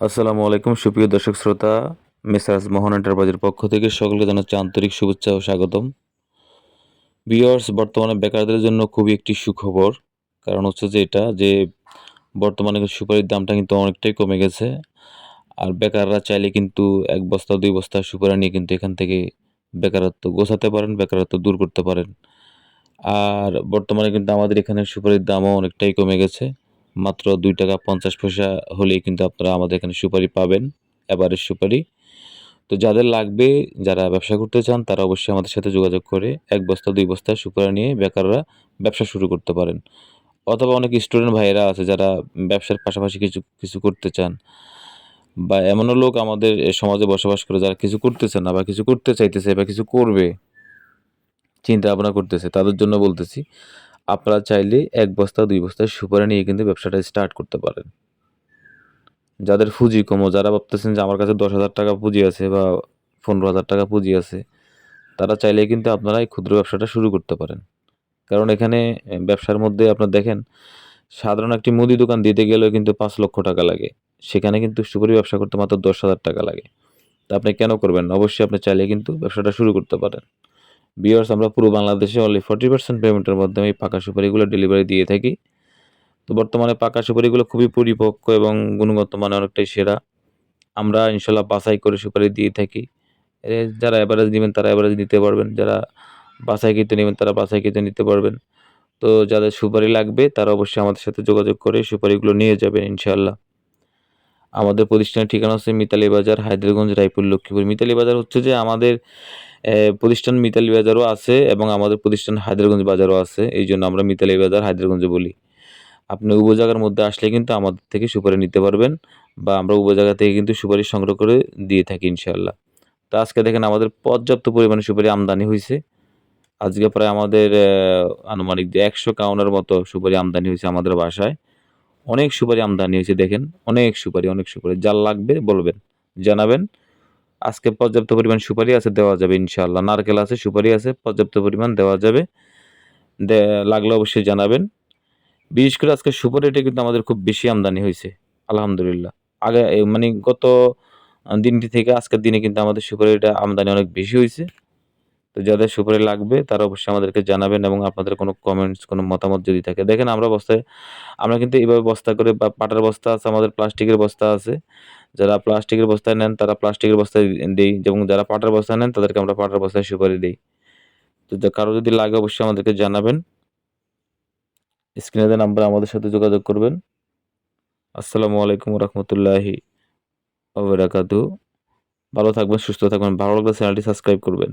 আসসালামু আলাইকুম, সুপ্রিয় দর্শক শ্রোতা। মেসার্স মোহন এন্টারপ্রাইজের পক্ষ থেকে সকলকে জানাচ্ছি আন্তরিক শুভেচ্ছা ও স্বাগতম। বিয়ার্স বর্তমানে বেকারদের জন্য খুবই একটি সুখবর। কারণ হচ্ছে যে এটা, যে বর্তমানে সুপারির দামটা কিন্তু অনেকটাই কমে গেছে। আর বেকাররা চাইলে কিন্তু এক বস্তা, দুই বস্তা সুপারি নিয়ে কিন্তু এখান থেকে বেকারত্ব গোছাতে পারেন, বেকারত্ব দূর করতে পারেন। আর বর্তমানে কিন্তু আমাদের এখানে সুপারির দামও অনেকটাই কমে গেছে। মাত্র দুই টাকা পঞ্চাশ পয়সা হলেই কিন্তু আপনারা আমাদের এখানে সুপারি পাবেন, এবারের সুপারি। তো যাদের লাগবে, যারা ব্যবসা করতে চান, তারা অবশ্যই আমাদের সাথে যোগাযোগ করে এক বস্তা, দুই বস্তা সুপারি নিয়ে বেকাররা ব্যবসা শুরু করতে পারেন। অথবা অনেক স্টুডেন্ট ভাইয়েরা আছে যারা ব্যবসার পাশাপাশি কিছু কিছু করতে চান। বা এমনও লোক আমাদের সমাজে বসবাস করে যারা কিছু করতেছে না বা কিছু করতে চাইতেছে বা কিছু করবে, চিন্তা ভাবনা করতেছে, তাদের জন্য বলতেছি। আপনারা চাইলে এক বস্তা, দুই বস্তা সুপারি নিয়ে কিন্তু ব্যবসাটা স্টার্ট করতে পারেন। যাদের পুঁজি কমো, যারা ভাবতেছেন যে আমার কাছে দশ হাজার টাকা পুঁজি আছে বা পনেরো হাজার টাকা পুঁজি আছে, তারা চাইলে কিন্তু আপনারা এই ক্ষুদ্র ব্যবসাটা শুরু করতে পারেন। কারণ এখানে ব্যবসার মধ্যে আপনার দেখেন, সাধারণ একটি মুদি দোকান দিতে গেলেও কিন্তু পাঁচ লক্ষ টাকা লাগে। সেখানে কিন্তু সুপারি ব্যবসা করতে মাত্র দশ হাজার টাকা লাগে। তা আপনি কেন করবেন? অবশ্যই আপনি চাইলে কিন্তু ব্যবসাটা শুরু করতে পারেন। বিয়ার্স আমরা পুরো বাংলাদেশে অনলি ফর্টি পার্সেন্ট পেমেন্টের মাধ্যমে এই পাকা সুপারিগুলো ডেলিভারি দিয়ে থাকি। তো বর্তমানে পাকা সুপারিগুলো খুবই পরিপক্ক এবং গুণগত মানে অনেকটাই সেরা। আমরা ইনশাল্লাহ বাছাই করে সুপারি দিয়ে থাকি। যারা অ্যাভারেজ নেবেন তারা অ্যাভারেজ নিতে পারবেন। যারা বাছাইকৃত নেবেন তারা বাছাইকৃত নিতে পারবেন। তো যাদের সুপারি লাগবে, তারা অবশ্যই আমাদের সাথে যোগাযোগ করে সুপারিগুলো নিয়ে যাবেন ইনশাল্লাহ আমাদের প্রতিষ্ঠানের ঠিকানা হচ্ছে মিতালি বাজার হায়দ্রারগঞ্জ রায়পুর, লক্ষ্মীপুর। মিতালি বাজার হচ্ছে যে আমাদের প্রতিষ্ঠান মিতালি বাজারও আছে এবং আমাদের প্রতিষ্ঠান হায়দ্রারগঞ্জ বাজারও আছে। এই জন্য আমরা মিতালি বাজার হায়দ্রারগঞ্জে বলি। আপনি উভয় জায়গার মধ্যে আসলে কিন্তু আমাদের থেকে সুপারি নিতে পারবেন বা আমরা উভয় জায়গা থেকে কিন্তু সুপারি সংগ্রহ করে দিয়ে থাকি ইনশাল্লাহ তো আজকে দেখেন আমাদের পর্যাপ্ত পরিমাণে সুপারি আমদানি হয়েছে। আজকে প্রায় আমাদের আনুমানিক একশো কাউনের মতো সুপারি আমদানি হয়েছে আমাদের বাসায়। অনেক সুপারি আমদানি হয়েছে দেখেন, অনেক সুপারি অনেক সুপারি। যার লাগবে বলবেন, জানাবেন। আজকে পর্যাপ্ত পরিমাণ সুপারি আছে, দেওয়া যাবে ইনশাল্লাহ নারকেল আছে, সুপারি আছে, পর্যাপ্ত পরিমাণ দেওয়া যাবে। লাগলে অবশ্যই জানাবেন। বিশেষ করে আজকে সুপারিটা কিন্তু আমাদের খুব বেশি আমদানি হয়েছে, আলহামদুলিল্লাহ। আগে মানে গত দিনটি থেকে আজকের দিনে কিন্তু আমাদের সুপারিটা আমদানি অনেক বেশি হয়েছে। তো যাদের সুপারি লাগবে, তারা অবশ্যই আমাদেরকে জানাবেন এবং আপনাদের কোনো কমেন্টস কোনো মতামত যদি থাকে। দেখেন আমরা বস্তায়, আমরা কিন্তু এইভাবে বস্তা করে বা পাটার বস্তা আছে, আমাদের প্লাস্টিকের বস্তা আছে। যারা প্লাস্টিকের বস্তায় নেন, তারা প্লাস্টিকের বস্তায় দিই। এবং যারা পাটার বস্তায় নেন, তাদেরকে আমরা পাটার বস্তায় সুপারি দিই। তো কারও যদি লাগে অবশ্যই আমাদেরকে জানাবেন। স্ক্রিনে নাম্বার আমাদের সাথে যোগাযোগ করবেন। আসসালামু আলাইকুম রহমতুল্লাহি ওবরাকাতু ভালো থাকবেন, সুস্থ থাকবেন। ভালো লাগলে চ্যানেলটি সাবস্ক্রাইব করবেন।